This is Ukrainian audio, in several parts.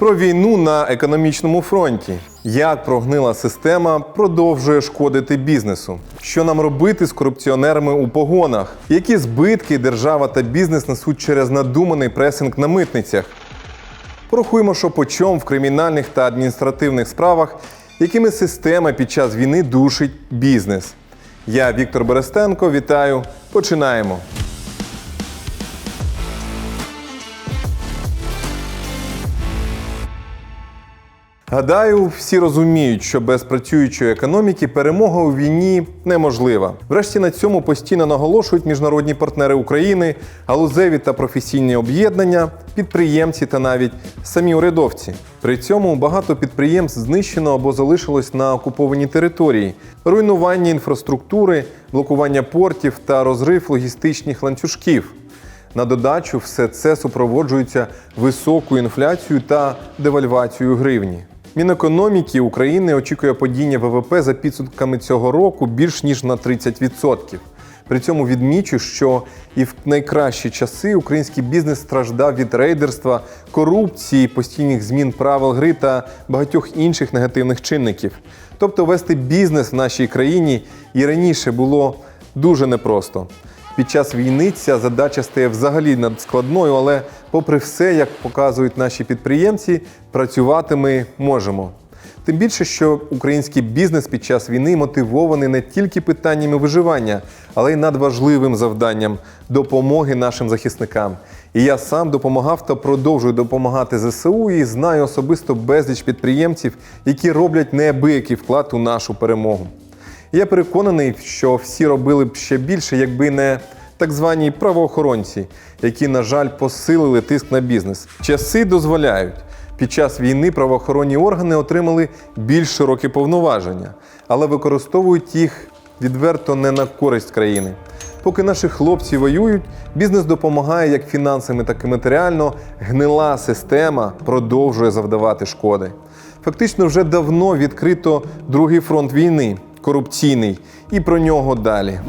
Про війну на економічному фронті. Як прогнила система продовжує шкодити бізнесу? Що нам робити з корупціонерами у погонах? Які збитки держава та бізнес несуть через надуманий пресинг на митницях? Порахуємо, що по чому в кримінальних та адміністративних справах, якими система під час війни душить бізнес. Я Віктор Берестенко. Вітаю. Починаємо. Гадаю, всі розуміють, що без працюючої економіки перемога у війні неможлива. Врешті на цьому постійно наголошують міжнародні партнери України, галузеві та професійні об'єднання, підприємці та навіть самі урядовці. При цьому багато підприємств знищено або залишилось на окупованій території, руйнування інфраструктури, блокування портів та розрив логістичних ланцюжків. На додачу, все це супроводжується високою інфляцією та девальвацією гривні. Мінекономіки України очікує падіння ВВП за підсумками цього року більш ніж на 30%. При цьому відмічу, що і в найкращі часи український бізнес страждав від рейдерства, корупції, постійних змін правил гри та багатьох інших негативних чинників. Тобто вести бізнес в нашій країні і раніше було дуже непросто. Під час війни ця задача стає взагалі надскладною, але, попри все, як показують наші підприємці, працювати ми можемо. Тим більше, що український бізнес під час війни мотивований не тільки питаннями виживання, але й надважливим завданням допомоги нашим захисникам. І я сам допомагав та продовжую допомагати ЗСУ і знаю особисто безліч підприємців, які роблять неабиякий вклад у нашу перемогу. Я переконаний, що всі робили б ще більше, якби не так звані правоохоронці, які, на жаль, посилили тиск на бізнес. Часи дозволяють. Під час війни правоохоронні органи отримали більш широкі повноваження, але використовують їх відверто не на користь країни. Поки наші хлопці воюють, бізнес допомагає як фінансами, так і матеріально. Гнила система продовжує завдавати шкоди. Фактично, вже давно відкрито другий фронт війни корупційний, і про нього далі.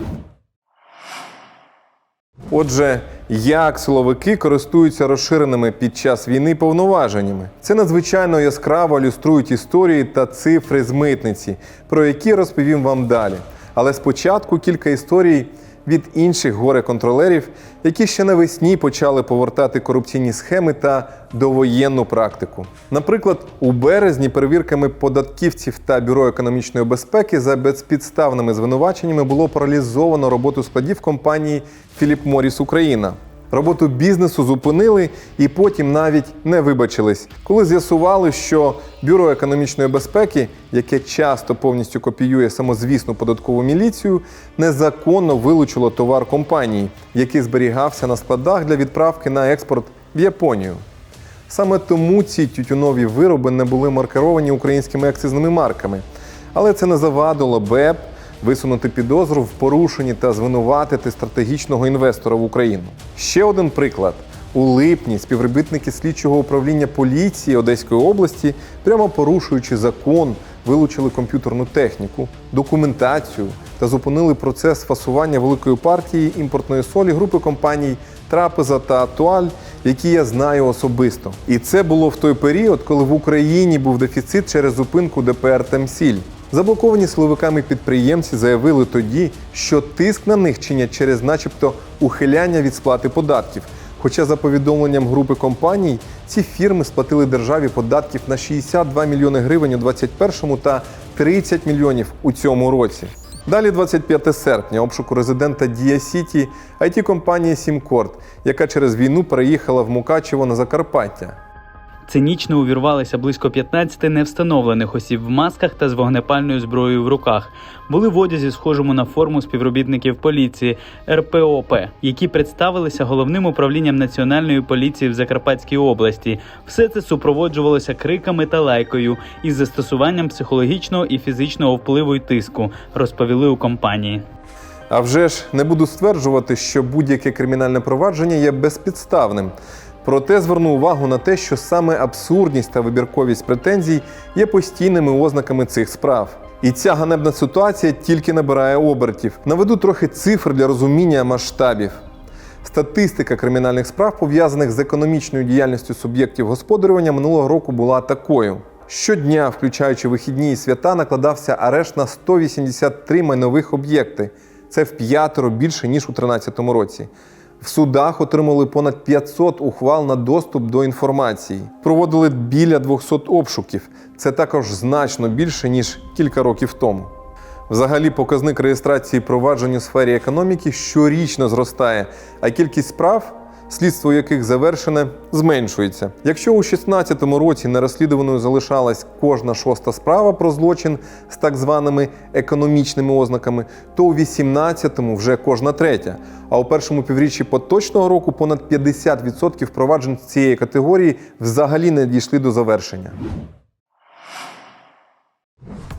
Отже, як силовики користуються розширеними під час війни повноваженнями? Це надзвичайно яскраво ілюструють історії та цифри з митниці, про які розповім вам далі. Але спочатку кілька історій від інших горе-контролерів, які ще навесні почали повертати корупційні схеми та довоєнну практику. Наприклад, у березні перевірками податківців та бюро економічної безпеки за безпідставними звинуваченнями було паралізовано роботу складів компанії Філіп Моріс Україна. Роботу бізнесу зупинили і потім навіть не вибачились, коли з'ясували, що бюро економічної безпеки, яке часто повністю копіює самозвісну податкову міліцію, незаконно вилучило товар компанії, який зберігався на складах для відправки на експорт в Японію. Саме тому ці тютюнові вироби не були маркеровані українськими акцизними марками. Але це не завадило БЕП висунути підозру в порушенні та звинуватити стратегічного інвестора в Україну. Ще один приклад. У липні співробітники слідчого управління поліції Одеської області, прямо порушуючи закон, вилучили комп'ютерну техніку, документацію та зупинили процес фасування великої партії імпортної солі групи компаній Трапеза та Атуаль, які я знаю особисто. І це було в той період, коли в Україні був дефіцит через зупинку ДПР Темсіль. Заблоковані силовиками підприємці заявили тоді, що тиск на них чинять через, начебто, ухиляння від сплати податків. Хоча, за повідомленням групи компаній, ці фірми сплатили державі податків на 62 мільйони гривень у 2021 та 30 мільйонів у цьому році. Далі 25 серпня обшуку резидента Дія Сіті it компанії Сімкорд, яка через війну переїхала в Мукачево на Закарпаття. Цинічно увірвалися близько 15 невстановлених осіб в масках та з вогнепальною зброєю в руках. Були в одязі, схожому на форму співробітників поліції РПОП, які представилися головним управлінням національної поліції в Закарпатській області. Все це супроводжувалося криками та лайкою із застосуванням психологічного і фізичного впливу й тиску, розповіли у компанії. А вже ж не буду стверджувати, що будь-яке кримінальне провадження є безпідставним. Проте зверну увагу на те, що саме абсурдність та вибірковість претензій є постійними ознаками цих справ. І ця ганебна ситуація тільки набирає обертів. Наведу трохи цифр для розуміння масштабів. Статистика кримінальних справ, пов'язаних з економічною діяльністю суб'єктів господарювання минулого року була такою. Щодня, включаючи вихідні і свята, накладався арешт на 183 майнових об'єкти. Це в п'ятеро більше ніж у 2013 році. В судах отримали понад 500 ухвал на доступ до інформації. Проводили біля 200 обшуків. Це також значно більше ніж кілька років тому. Взагалі, показник реєстрації проваджень у сфері економіки щорічно зростає, а кількість справ, слідство яких завершене, зменшується. Якщо у 2016 році нерозслідуваною залишалась кожна шоста справа про злочин з так званими економічними ознаками, то у 2018 вже кожна третя. А у першому півріччі поточного року понад 50% проваджень цієї категорії взагалі не дійшли до завершення.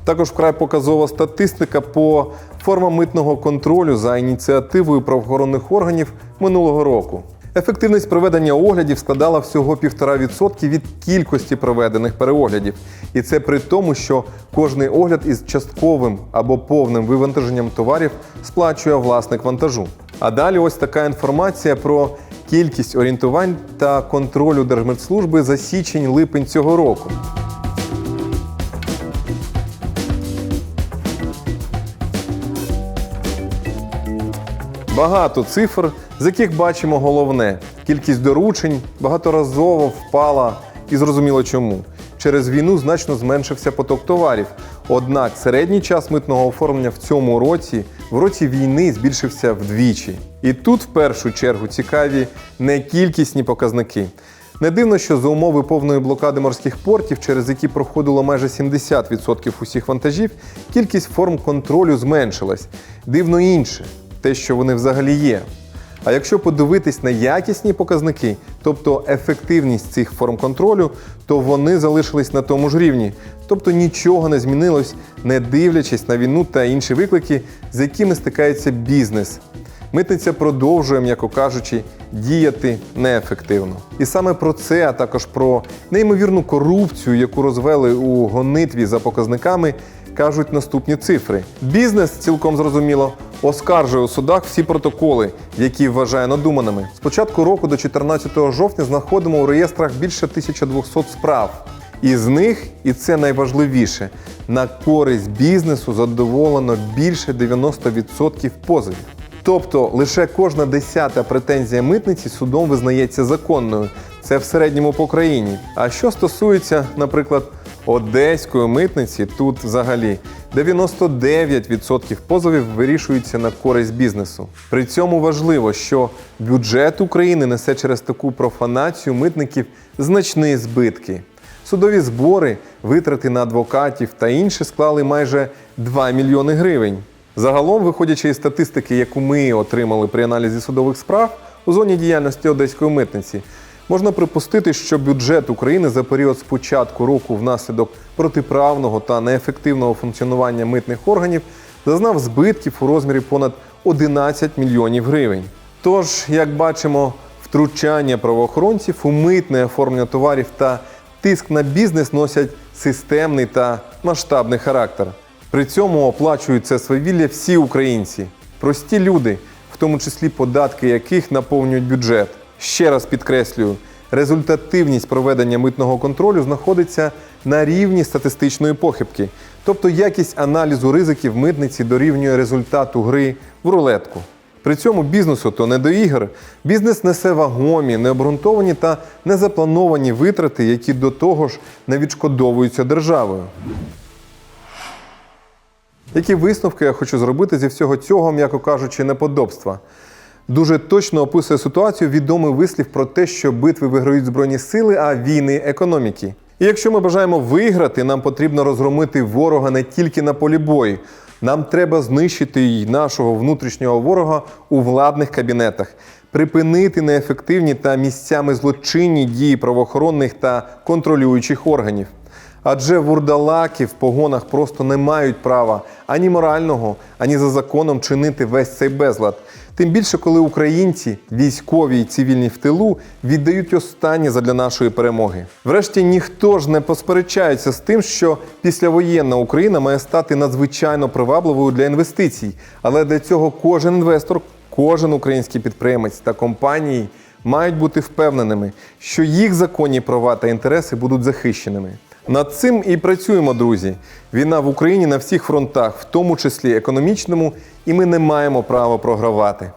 Також вкрай показова статистика по формам митного контролю за ініціативою правоохоронних органів минулого року. Ефективність проведення оглядів складала всього 1,5% від кількості проведених переоглядів. І це при тому, що кожний огляд із частковим або повним вивантаженням товарів сплачує власник вантажу. А далі ось така інформація про кількість орієнтувань та контролю Держмитслужби за січень-липень цього року. Багато цифр, з яких бачимо головне: кількість доручень багаторазово впала і зрозуміло чому. Через війну значно зменшився поток товарів. Однак середній час митного оформлення в цьому році, в році війни, збільшився вдвічі. І тут в першу чергу цікаві не кількісні показники. Не дивно, що за умови повної блокади морських портів, через які проходило майже 70% усіх вантажів, кількість форм контролю зменшилась. Дивно інше те, що вони взагалі є. А якщо подивитись на якісні показники, тобто ефективність цих форм контролю, то вони залишились на тому ж рівні. Тобто нічого не змінилось, не дивлячись на війну та інші виклики, з якими стикається бізнес. Митниця продовжує, м'яко кажучи, діяти неефективно. І саме про це, а також про неймовірну корупцію, яку розвели у гонитві за показниками, кажуть наступні цифри. Бізнес цілком зрозуміло оскаржує у судах всі протоколи, які вважає надуманими. З початку року до 14 жовтня знаходимо у реєстрах більше 1200 справ. Із них, і це найважливіше, на користь бізнесу задоволено більше 90% позовів. Тобто лише кожна десята претензія митниці судом визнається законною. Це в середньому по країні. А що стосується, наприклад, одеської митниці, тут взагалі 99% позовів вирішуються на користь бізнесу. При цьому важливо, що бюджет України несе через таку профанацію митників значні збитки. Судові збори, витрати на адвокатів та інше склали майже 2 мільйони гривень. Загалом, виходячи із статистики, яку ми отримали при аналізі судових справ у зоні діяльності одеської митниці, можна припустити, що бюджет України за період з початку року внаслідок протиправного та неефективного функціонування митних органів зазнав збитків у розмірі понад 11 мільйонів гривень. Тож, як бачимо, втручання правоохоронців у митне оформлення товарів та тиск на бізнес носять системний та масштабний характер. При цьому оплачують це свавілля всі українці, прості люди, в тому числі податки яких наповнюють бюджет. Ще раз підкреслюю, результативність проведення митного контролю знаходиться на рівні статистичної похибки, тобто якість аналізу ризиків митниці дорівнює результату гри в рулетку. При цьому бізнесу то не до ігор. Бізнес несе вагомі, необґрунтовані та незаплановані витрати, які до того ж не відшкодовуються державою. Які висновки я хочу зробити зі всього цього, м'яко кажучи, неподобства? Дуже точно описує ситуацію відомий вислів про те, що битви виграють збройні сили, а війни економіки. І якщо ми бажаємо виграти, нам потрібно розгромити ворога не тільки на полі бою. Нам треба знищити й нашого внутрішнього ворога у владних кабінетах, припинити неефективні та місцями злочинні дії правоохоронних та контролюючих органів. Адже вурдалаки в погонах просто не мають права ані морального, ані за законом чинити весь цей безлад. Тим більше, коли українці, військові і цивільні в тилу, віддають останнє задля нашої перемоги. Врешті ніхто ж не посперечається з тим, що післявоєнна Україна має стати надзвичайно привабливою для інвестицій, але для цього кожен інвестор Кожен український підприємець та компанії мають бути впевненими, що їх законні права та інтереси будуть захищеними. Над цим і працюємо, друзі. Війна в Україні на всіх фронтах, в тому числі економічному, і ми не маємо права програвати.